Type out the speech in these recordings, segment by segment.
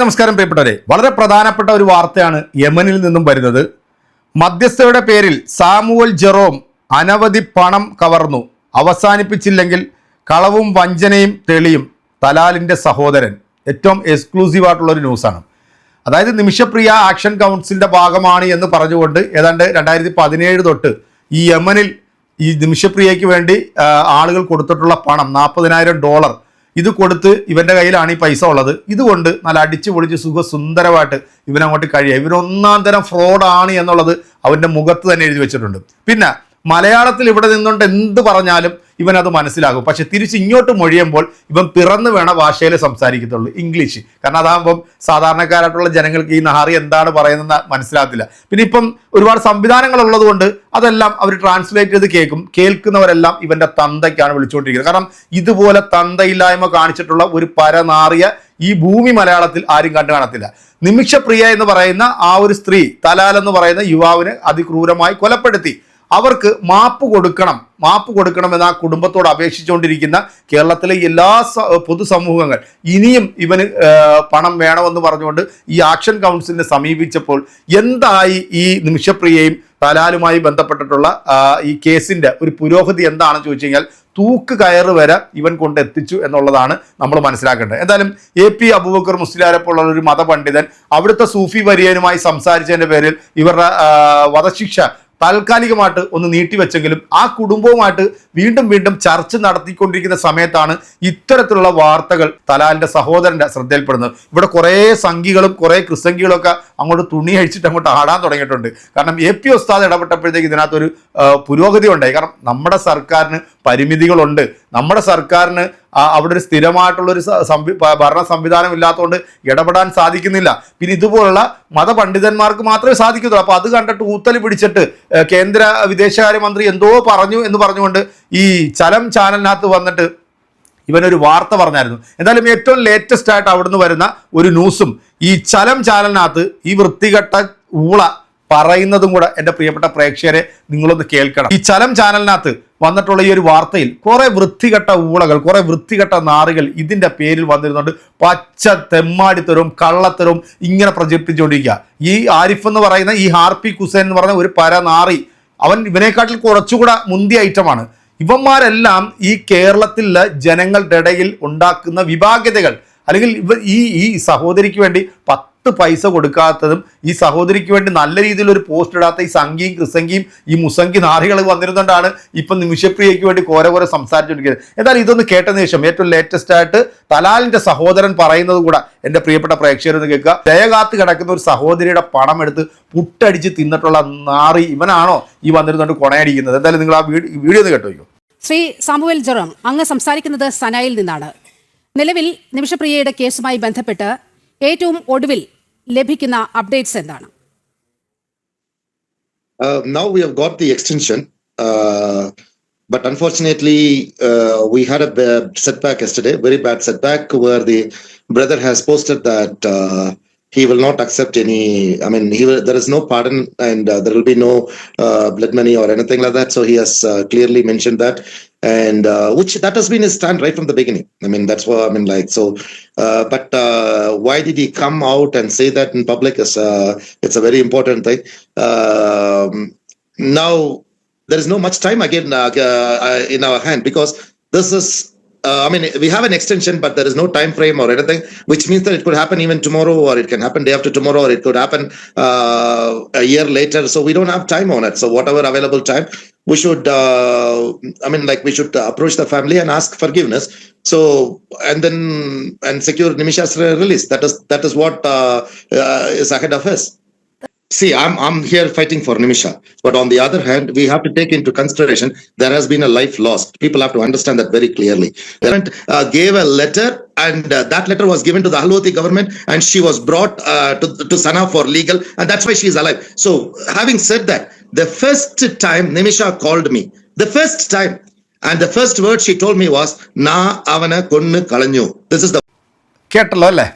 നമസ്കാരം പ്രിയപ്പെട്ടവരെ. വളരെ പ്രധാനപ്പെട്ട ഒരു വാർത്തയാണ് യമനിൽ നിന്നും വരുന്നത്. മധ്യസ്ഥയുടെ പേരിൽ സാമുവൽ ജെറോം അനവധി പണം കവർന്നു. അവസാനിപ്പിച്ചില്ലെങ്കിൽ കളവും വഞ്ചനയും തെളിയും തലാലിന്റെ സഹോദരൻ. ഏറ്റവും എക്സ്ക്ലൂസീവ് ആയിട്ടുള്ള ഒരു ന്യൂസാണ് അതായത് നിമിഷപ്രിയ ആക്ഷൻ കൗൺസിലിന്റെ ഭാഗമാണ് എന്ന് പറഞ്ഞുകൊണ്ട് ഏതാണ്ട് രണ്ടായിരത്തി പതിനേഴ് തൊട്ട് ഈ യമനിൽ ഈ നിമിഷപ്രിയയ്ക്ക് വേണ്ടി ആളുകൾ കൊടുത്തിട്ടുള്ള പണം നാൽപ്പതിനായിരം ഡോളർ ഇത് കൊടുത്ത് ഇവന്റെ കയ്യിലാണ് ഈ പൈസ ഉള്ളത്. ഇതുകൊണ്ട് നല്ല അടിച്ചു പൊളിച്ച് സുഖ സുന്ദരമായിട്ട് ഇവനങ്ങോട്ട് കഴിയുക ഇവനൊന്നാം തരം ഫ്രോഡാണ് എന്നുള്ളത് അവന്റെ മുഖത്ത് തന്നെ എഴുതി വെച്ചിട്ടുണ്ട്. പിന്നെ മലയാളത്തിൽ ഇവിടെ നിന്നുകൊണ്ട് എന്ത് പറഞ്ഞാലും ഇവൻ അത് മനസ്സിലാകും. പക്ഷെ തിരിച്ച് ഇങ്ങോട്ട് മൊഴിയുമ്പോൾ ഇവൻ പിറന്നു വേണ ഭാഷയിൽ സംസാരിക്കത്തുള്ളൂ ഇംഗ്ലീഷ്. കാരണം അതാകുമ്പം സാധാരണക്കാരായിട്ടുള്ള ജനങ്ങൾക്ക് ഈ നഹാറി എന്താണ് പറയുന്നതെന്ന് മനസ്സിലാകത്തില്ല. പിന്നെ ഇപ്പം ഒരുപാട് സംവിധാനങ്ങൾ ഉള്ളതുകൊണ്ട് അതെല്ലാം അവർ ട്രാൻസ്ലേറ്റ് ചെയ്ത് കേൾക്കും. കേൾക്കുന്നവരെല്ലാം ഇവന്റെ തന്തയ്ക്കാണ് വിളിച്ചുകൊണ്ടിരിക്കുന്നത്. കാരണം ഇതുപോലെ തന്തയില്ലായ്മ കാണിച്ചിട്ടുള്ള ഒരു പരനാറിയ ഈ ഭൂമി മലയാളത്തിൽ ആരും കണ്ടു കാണത്തില്ല. നിമിഷപ്രിയ എന്ന് പറയുന്ന ആ ഒരു സ്ത്രീ തലാൽ എന്ന് പറയുന്ന യുവാവിനെ അതിക്രൂരമായി കൊലപ്പെടുത്തി. അവർക്ക് മാപ്പ് കൊടുക്കണം. മാപ്പ് കൊടുക്കണമെന്ന് ആ കുടുംബത്തോട് അപേക്ഷിച്ചുകൊണ്ടിരിക്കുന്ന കേരളത്തിലെ എല്ലാ പൊതുസമൂഹങ്ങൾ. ഇനിയും ഇവന് പണം വേണമെന്ന് പറഞ്ഞുകൊണ്ട് ഈ ആക്ഷൻ കൗൺസിലിനെ സമീപിച്ചപ്പോൾ എന്തായി ഈ നിമിഷപ്രിയയും തലാലുമായി ബന്ധപ്പെട്ടിട്ടുള്ള ഈ കേസിന്റെ ഒരു പുരോഗതി എന്താണെന്ന് ചോദിച്ചു കഴിഞ്ഞാൽ തൂക്ക് കയറ് വരെ ഇവൻ കൊണ്ട് എത്തിച്ചു എന്നുള്ളതാണ് നമ്മൾ മനസ്സിലാക്കേണ്ടത്. എന്തായാലും എ പി അബൂബക്കർ മുസ്ലിയാരെ പോലുള്ള ഒരു മതപണ്ഡിതൻ അവിടുത്തെ സൂഫി വരിയനുമായി സംസാരിച്ചതിന്റെ പേരിൽ ഇവരുടെ വധശിക്ഷ താൽക്കാലികമായിട്ട് ഒന്ന് നീട്ടിവെച്ചെങ്കിലും ആ കുടുംബവുമായിട്ട് വീണ്ടും വീണ്ടും ചർച്ച നടത്തിക്കൊണ്ടിരിക്കുന്ന സമയത്താണ് ഇത്തരത്തിലുള്ള വാർത്തകൾ തലാലിന്റെ സഹോദരന്റെ ശ്രദ്ധയിൽപ്പെടുന്നത്. ഇവിടെ കുറേ സംഘികളും കുറേ ക്രിസംഖികളും ഒക്കെ അങ്ങോട്ട് തുണി അഴിച്ചിട്ട് അങ്ങോട്ട് ആടാൻ തുടങ്ങിയിട്ടുണ്ട്. കാരണം എ പി ഉസ്താദ് ഇടപെട്ടപ്പോഴത്തേക്ക് ഇതിനകത്തൊരു പുരോഗതി ഉണ്ടായി കാരണം നമ്മുടെ സർക്കാരിന് പരിമിതികളുണ്ട്. നമ്മുടെ സർക്കാരിന് അവിടെ ഒരു സ്ഥിരമായിട്ടുള്ള ഒരു ഭരണ സംവിധാനം ഇല്ലാത്തതുകൊണ്ട് ഇടപെടാൻ സാധിക്കുന്നില്ല. പിന്നെ ഇതുപോലുള്ള മതപണ്ഡിതന്മാർക്ക് മാത്രമേ സാധിക്കത്തുള്ളൂ. അപ്പോൾ അത് കണ്ടിട്ട് ഊത്തൽ പിടിച്ചിട്ട് കേന്ദ്ര വിദേശകാര്യമന്ത്രി എന്തോ പറഞ്ഞു എന്ന് പറഞ്ഞുകൊണ്ട് ഈ ചലം ചാനലിനകത്ത് വന്നിട്ട് ഇവനൊരു വാർത്ത പറഞ്ഞായിരുന്നു. എന്തായാലും ഏറ്റവും ലേറ്റസ്റ്റ് ആയിട്ട് അവിടുന്ന് വരുന്ന ഒരു ന്യൂസും ഈ ചലം ചാനലിനകത്ത് ഈ വൃത്തികെട്ട ഊള പറയുന്നതും കൂടെ എന്റെ പ്രിയപ്പെട്ട പ്രേക്ഷകരെ നിങ്ങളൊന്ന് കേൾക്കണം. ഈ ചലം ചാനലിനകത്ത് വന്നിട്ടുള്ള ഈ ഒരു വാർത്തയിൽ കുറെ വൃത്തികെട്ട ഊളകൾ കുറെ വൃത്തികെട്ട നാറുകൾ ഇതിന്റെ പേരിൽ വന്നിരുന്നുണ്ട്. പച്ച തെമ്മാടിത്തരവും കള്ളത്തരവും ഇങ്ങനെ പ്രചരിപ്പിച്ചുകൊണ്ടിരിക്കുക. ഈ ആരിഫ് എന്ന് പറയുന്ന ഈ ഹാർപി കുസേൻ എന്ന് പറയുന്ന ഒരു പരനാറി അവൻ ഇവനെക്കാട്ടിൽ കുറച്ചുകൂടെ മുന്തിയ ഐറ്റമാണ് ഇവന്മാരെല്ലാം ഈ കേരളത്തിലെ ജനങ്ങളുടെ ഇടയിൽ ഉണ്ടാക്കുന്ന വിഭാഗ്യതകൾ അല്ലെങ്കിൽ ഇവ ഈ ഈ സഹോദരിക്ക് വേണ്ടി പത്ത് പൈസ കൊടുക്കാത്തതും ഈ സഹോദരിക്ക് വേണ്ടി നല്ല രീതിയിൽ ഒരു പോസ്റ്റ് ഇടാത്ത ഈ സംഘിയും ക്രിസംഖ്യയും ഈ മുസംഖി നാറികൾ വന്നിരുന്നുകൊണ്ടാണ് ഇപ്പം നിമിഷപ്രിയയ്ക്ക് വേണ്ടി കോരെ കോര സംസാരിച്ചുകൊണ്ടിരിക്കുന്നത് എന്നാലും ഇതൊന്ന് കേട്ട ശേഷം ഏറ്റവും ലേറ്റസ്റ്റ് ആയിട്ട് തലാലിന്റെ സഹോദരൻ പറയുന്നത് കൂടെ എന്റെ പ്രിയപ്പെട്ട പ്രേക്ഷകരൊന്ന് കേൾക്കുക. ദയകാത്ത് കിടക്കുന്ന ഒരു സഹോദരിയുടെ പണം എടുത്ത് പുട്ടടിച്ച് തിന്നിട്ടുള്ള നാറി ഇവനാണോ ഈ വന്നിരുന്നുകൊണ്ട് കൊണയടിക്കുന്നത്. എന്തായാലും നിങ്ങൾ ആ വീഡിയോ ഒന്ന് കേട്ടോ ശ്രീ സാമുവൽ ജെറോം അങ്ങ് സംസാരിക്കുന്നത് സനായിൽ നിന്നാണ്. നിലവിൽ നിമിഷപ്രിയയുടെ കേസുമായി ബന്ധപ്പെട്ട് ഏറ്റവും ഒടുവിൽ ലഭിക്കുന്ന അപ്ഡേറ്റ്സ് എന്താണ് Uh, now we have got the extension, uh, but unfortunately, uh, we had a bad setback yesterday, very bad setback, where the brother has posted that uh, he will not accept any. I mean, he will, there is no pardon, and uh, there will be no uh, blood money or anything like that. So he has uh, clearly mentioned that, and uh, which that has been his stand right from the beginning. I mean, that's what I mean. Like so, uh, but uh, why did he come out and say that in public? Is uh, it's a very important thing. Um, now there is no much time again uh, uh, in our hand because this is uh, I mean, we have an extension, but there is no time frame or anything, which means that it could happen even tomorrow, or it can happen day after tomorrow, or it could happen uh, a year later. So we don't have time on it. So whatever available time, we should, I mean, like we should approach the family and ask forgiveness. So and then and secure Nimisha's release. That is that is what uh, uh, is ahead of us. See, I'm I'm here fighting for Nimisha, but on the other hand, we have to take into consideration there has been a life lost. People have to understand that very clearly. The government uh, gave a letter, and uh, that letter was given to the Haloti government, and she was brought uh, to to Sana for legal, and that's why she is alive. So, having said that, the first time Nimisha called me, the first time, and the first word she told me was നാ avana konnu കളഞ്ഞു this is the കേട്ടല്ലോ അല്ലേ?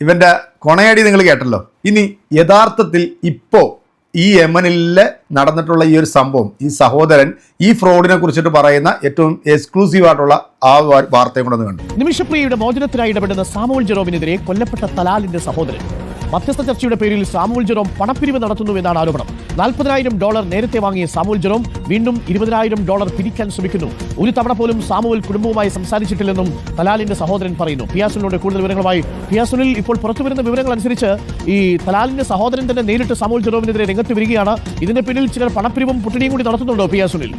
ഇവന്റെ കൊണയടി നിങ്ങൾ കേട്ടല്ലോ. ഇനി യഥാർത്ഥത്തിൽ ഇപ്പോ ഈ യമനിലെ നടന്നിട്ടുള്ള ഈ ഒരു സംഭവം ഈ സഹോദരൻ ഈ ഫ്രോഡിനെ കുറിച്ചിട്ട് പറയുന്ന ഏറ്റവും എക്സ്ക്ലൂസീവ് ആയിട്ടുള്ള ആ വാർത്തയും കൂടെ കണ്ടു. നിമിഷപ്രിയയുടെ മോചനത്തിനായി ഇടപെടുന്ന സാമൂൽ ജെറോബിനെതിരെ കൊല്ലപ്പെട്ട തലാലിന്റെ സഹോദരൻ. മധ്യസ്ഥ ചർച്ചയുടെ പേരിൽ സാമുവൽ ജെറോം പണപ്പിരിവ് നടത്തുന്നു എന്നാണ് ആരോപണം. നാൽപ്പതിനായിരം ഡോളർ നേരത്തെ വാങ്ങിയ സാമുവൽ ജെറോം വീണ്ടും ഇരുപതിനായിരം ഡോളർ പിരിക്കാൻ ശ്രമിക്കുന്നു. ഒരു തവണ പോലും സാമുവൽ കുടുംബവുമായി സംസാരിച്ചിട്ടില്ലെന്നും തലാലിന്റെ സഹോദരൻ പറയുന്നു. പിയാസുലിനോട് കൂടുതൽ വിവരങ്ങളുമായി പിയാസുലിൽ ഇപ്പോൾ പുറത്തുവരുന്ന വിവരങ്ങൾ അനുസരിച്ച് ഈ തലാലിന്റെ സഹോദരൻ തന്നെ നേരിട്ട് സാമുവൽ ജെറോമിനെതിരെ രംഗത്ത് വരികയാണ്. ഇതിന്റെ പിന്നിൽ ചിലർ പണപ്പിരിവും പുട്ടിണിയും കൂടി നടത്തുന്നുണ്ടോ പിയാസുലിൽ?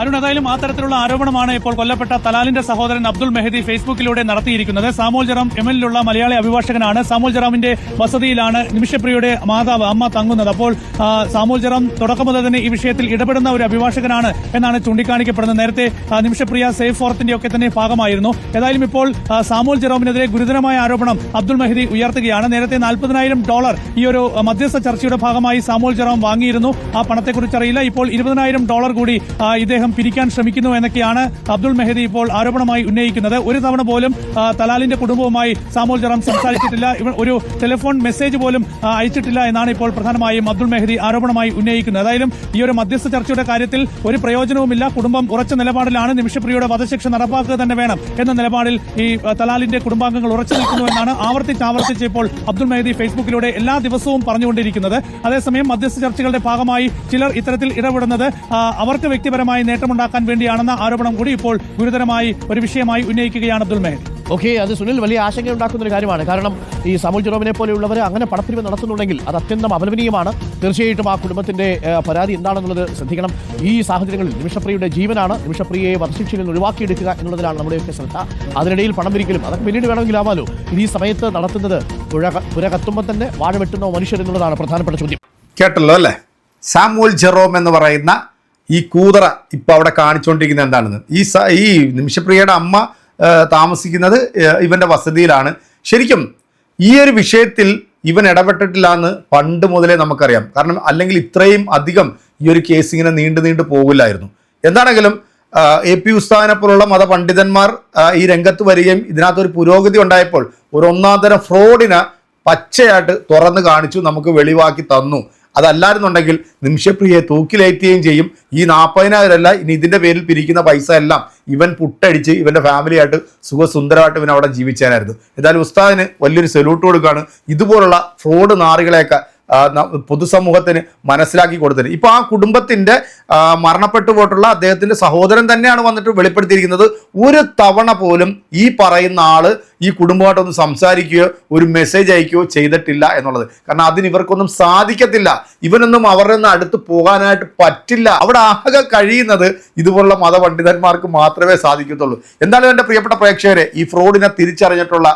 അരുൺ ഏതായാലും ആ തരത്തിലുള്ള ആരോപണമാണ് ഇപ്പോൾ കൊല്ലപ്പെട്ട തലാലിന്റെ സഹോദരൻ അബ്ദുൾ മെഹദി ഫേസ്ബുക്കിലൂടെ നടത്തിയിരിക്കുന്നത്. സാമോൽ ജറാം എമ്മിലുള്ള മലയാളി അഭിഭാഷകനാണ്. സാമോൽ ജറാമിന്റെ വസതിയിലാണ് നിമിഷപ്രിയയുടെ മാതാവ് അമ്മ തങ്ങുന്നത്. അപ്പോൾ സാമോൽ ജറാം തുടക്കം മുതൽ തന്നെ ഈ വിഷയത്തിൽ ഇടപെടുന്ന ഒരു അഭിഭാഷകനാണ് എന്നാണ് ചൂണ്ടിക്കാണിക്കപ്പെടുന്നത്. നേരത്തെ നിമിഷപ്രിയ സേഫ് ഫോറത്തിന്റെ ഒക്കെ തന്നെ ഭാഗമായിരുന്നു. ഏതായാലും ഇപ്പോൾ സാമോൽ ജറോമിനെതിരെ ഗുരുതരമായ ആരോപണം അബ്ദുൾ മെഹദി ഉയർത്തുകയാണ്. നേരത്തെ നാൽപ്പതിനായിരം ഡോളർ ഈ ഒരു മധ്യസ്ഥ ചർച്ചയുടെ ഭാഗമായി സാമോൽ ജറാം വാങ്ങിയിരുന്നു. ആ പണത്തെക്കുറിച്ച് അറിയില്ല ഇപ്പോൾ ഇരുപതിനായിരം ഡോളർ കൂടി ആ, ഇദ്ദേഹം പിരിക്കാൻ ശ്രമിക്കുന്നു എന്നൊക്കെയാണ് അബ്ദുൾ മെഹദി ഇപ്പോൾ ആരോപണമായി ഉന്നയിക്കുന്നത്. ഒരു തവണ പോലും തലാലിന്റെ കുടുംബവുമായി സാമോൽ ജറാം സംസാരിച്ചിട്ടില്ല. ഒരു ടെലിഫോൺ മെസ്സേജ് പോലും അയച്ചിട്ടില്ല എന്നാണ് ഇപ്പോൾ പ്രധാനമായും അബ്ദുൾ മെഹദി ആരോപണമായി ഉന്നയിക്കുന്നത്. ഏതായാലും ഈ ഒരു മധ്യസ്ഥ ചർച്ചയുടെ കാര്യത്തിൽ ഒരു പ്രയോജനവുമില്ല. കുടുംബം ഉറച്ച നിലപാടിലാണ്. നിമിഷപ്രിയയുടെ വധശിക്ഷ നടപ്പാക്കുക തന്നെ വേണം എന്ന നിലപാടിൽ ഈ തലാലിന്റെ കുടുംബാംഗങ്ങൾ ഉറച്ചു നിൽക്കുന്നു എന്നാണ് ആവർത്തിച്ച് ആവർത്തിച്ച് ഇപ്പോൾ അബ്ദുൾ മെഹദി ഫേസ്ബുക്കിലൂടെ എല്ലാ ദിവസവും പറഞ്ഞുകൊണ്ടിരിക്കുന്നത്. അതേസമയം മധ്യസ്ഥ ചർച്ചകളുടെ ഭാഗമായി ചിലർ ഇത്തരത്തിൽ ഇടപെടുന്നത് അവർക്ക് വ്യക്തിപരമായി നേട്ടമുണ്ടാക്കാൻ വേണ്ടിയാണെന്ന ആരോപണം കൂടി ഇപ്പോൾ ഗുരുതരമായി ഒരു വിഷയമായി ഉന്നയിക്കുകയാണ് അബ്ദുൽ മെഹദി ഓക്കെ അത് സുനിൽ വലിയ ആശങ്ക ഉണ്ടാക്കുന്ന ഒരു കാര്യമാണ്. കാരണം ഈ സമുൽ ജെറോമിനെ പോലെയുള്ളവർ അങ്ങനെ പണപ്പിരിവ് നടത്തുന്നുണ്ടെങ്കിൽ അത് അത്യന്തം അപലപനീയമാണ്. തീർച്ചയായിട്ടും ആ കുടുംബത്തിന്റെ പരാതി എന്താണെന്നുള്ളത് ശ്രദ്ധിക്കണം. ഈ സാഹചര്യങ്ങളിൽ നിമിഷപ്രിയയുടെ ജീവനാണ്. നിമിഷപ്രിയയെ വധശിക്ഷയിൽ നിന്ന് ഒഴിവാക്കിയെടുക്കുക എന്നുള്ളതിലാണ് നമ്മുടെയൊക്കെ ശ്രദ്ധ. അതിനിടയിൽ പണം പിരിക്കലും അതൊക്കെ പിന്നീട് വേണമെങ്കിലാവാലോ ഇത് ഈ സമയത്ത് നടത്തുന്നത് പുഴ പുര കത്തുമ്പോൾ തന്നെ വാഴ വെട്ടുന്ന മനുഷ്യർ എന്നുള്ളതാണ് പ്രധാനപ്പെട്ട ചോദ്യം. കേട്ടല്ലോ അല്ലേ? സാമുൽ ജെറോം എന്ന് പറയുന്ന ഈ കൂതറ ഇപ്പം അവിടെ കാണിച്ചുകൊണ്ടിരിക്കുന്നത് എന്താണെന്ന്? ഈ സ- ഈ നിമിഷപ്രിയയുടെ അമ്മ താമസിക്കുന്നത് ഇവന്റെ വസതിയിലാണ്. ശരിക്കും ഈ ഒരു വിഷയത്തിൽ ഇവൻ ഇടപെട്ടിട്ടില്ല എന്ന് പണ്ട് മുതലേ നമുക്കറിയാം. കാരണം അല്ലെങ്കിൽ ഇത്രയും അധികം ഈ ഒരു കേസ് ഇങ്ങനെ നീണ്ടു നീണ്ടു പോകില്ലായിരുന്നു. എന്താണെങ്കിലും എ പി ഉസ്താദിനെ പോലുള്ള മതപണ്ഡിതന്മാർ ഈ രംഗത്ത് വരികയും ഇതിനകത്തൊരു പുരോഗതി ഉണ്ടായപ്പോൾ ഒരു ഒന്നാം തരം ഫ്രോഡിനെ പച്ചയായിട്ട് തുറന്ന് കാണിച്ചു നമുക്ക് വെളിവാക്കി തന്നു. അതല്ലായിരുന്നുണ്ടെങ്കിൽ നിമിഷപ്രിയയെ തൂക്കിലേറ്റുകയും ചെയ്യും. ഈ നാൽപ്പതിനായിരം അല്ല ഇനി ഇതിന്റെ പേരിൽ പിരിക്കുന്ന പൈസ എല്ലാം ഇവൻ പുട്ടടിച്ച് ഇവന്റെ ഫാമിലിയായിട്ട് സുഖസുന്ദരമായിട്ട് ഇവൻ അവിടെ ജീവിച്ചാനായിരുന്നു. എന്തായാലും ഉസ്താദിന് വലിയൊരു സല്യൂട്ട് കൊടുക്കുകയാണ്. ഇതുപോലുള്ള ഫ്രോഡ് നാറികളെയൊക്കെ പൊതുസമൂഹത്തിന് മനസ്സിലാക്കി കൊടുത്തത്. ഇപ്പൊ ആ കുടുംബത്തിന്റെ ആ, മരണപ്പെട്ടു പോയിട്ടുള്ള അദ്ദേഹത്തിന്റെ സഹോദരൻ തന്നെയാണ് വന്നിട്ട് വെളിപ്പെടുത്തിയിരിക്കുന്നത്. ഒരു തവണ പോലും ഈ പറയുന്ന ആൾ ഈ കുടുംബമായിട്ടൊന്ന് സംസാരിക്കുകയോ ഒരു മെസ്സേജ് അയക്കുകയോ ചെയ്തിട്ടില്ല എന്നുള്ളത്. കാരണം അതിന് ഇവർക്കൊന്നും സാധിക്കത്തില്ല. ഇവനൊന്നും അവരുടെ നിന്ന് അടുത്ത് പോകാനായിട്ട് പറ്റില്ല. അവിടെ ആകെ കഴിയുന്നത് ഇതുപോലുള്ള മതപണ്ഡിതന്മാർക്ക് മാത്രമേ സാധിക്കത്തുള്ളൂ. എന്തായാലും എന്റെ പ്രിയപ്പെട്ട പ്രേക്ഷകരെ ഈ ഫ്രോഡിനെ തിരിച്ചറിഞ്ഞിട്ടുള്ള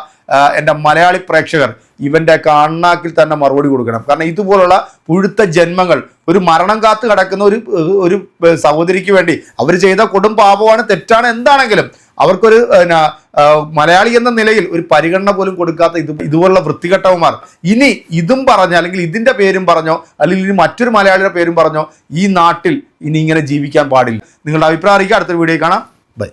എന്റെ മലയാളി പ്രേക്ഷകർ ഇവന്റെ കണ്ണാക്കിൽ തന്നെ മറുപടി കൊടുക്കണം. കാരണം ഇതുപോലുള്ള പുഴുത്ത ജന്മങ്ങൾ ഒരു മരണം കാത്ത് കിടക്കുന്ന ഒരു ഒരു സഹോദരിക്ക് വേണ്ടി അവർ ചെയ്ത കൊടും പാപമാണ് തെറ്റാണ് എന്താണെങ്കിലും അവർക്കൊരു മലയാളി എന്ന നിലയിൽ ഒരു പരിഗണന പോലും കൊടുക്കാത്ത ഇത് ഇതുപോലുള്ള വൃത്തികെട്ടവന്മാർ. ഇനി ഇതും പറഞ്ഞോ അല്ലെങ്കിൽ ഇതിന്റെ പേരും പറഞ്ഞോ അല്ലെങ്കിൽ ഇനി മറ്റൊരു മലയാളിയുടെ പേരും പറഞ്ഞോ ഈ നാട്ടിൽ ഇനി ഇങ്ങനെ ജീവിക്കാൻ പാടില്ല. നിങ്ങളുടെ അഭിപ്രായം അറിയിക്കുക. അടുത്തൊരു വീഡിയോ കാണാം. ബൈ.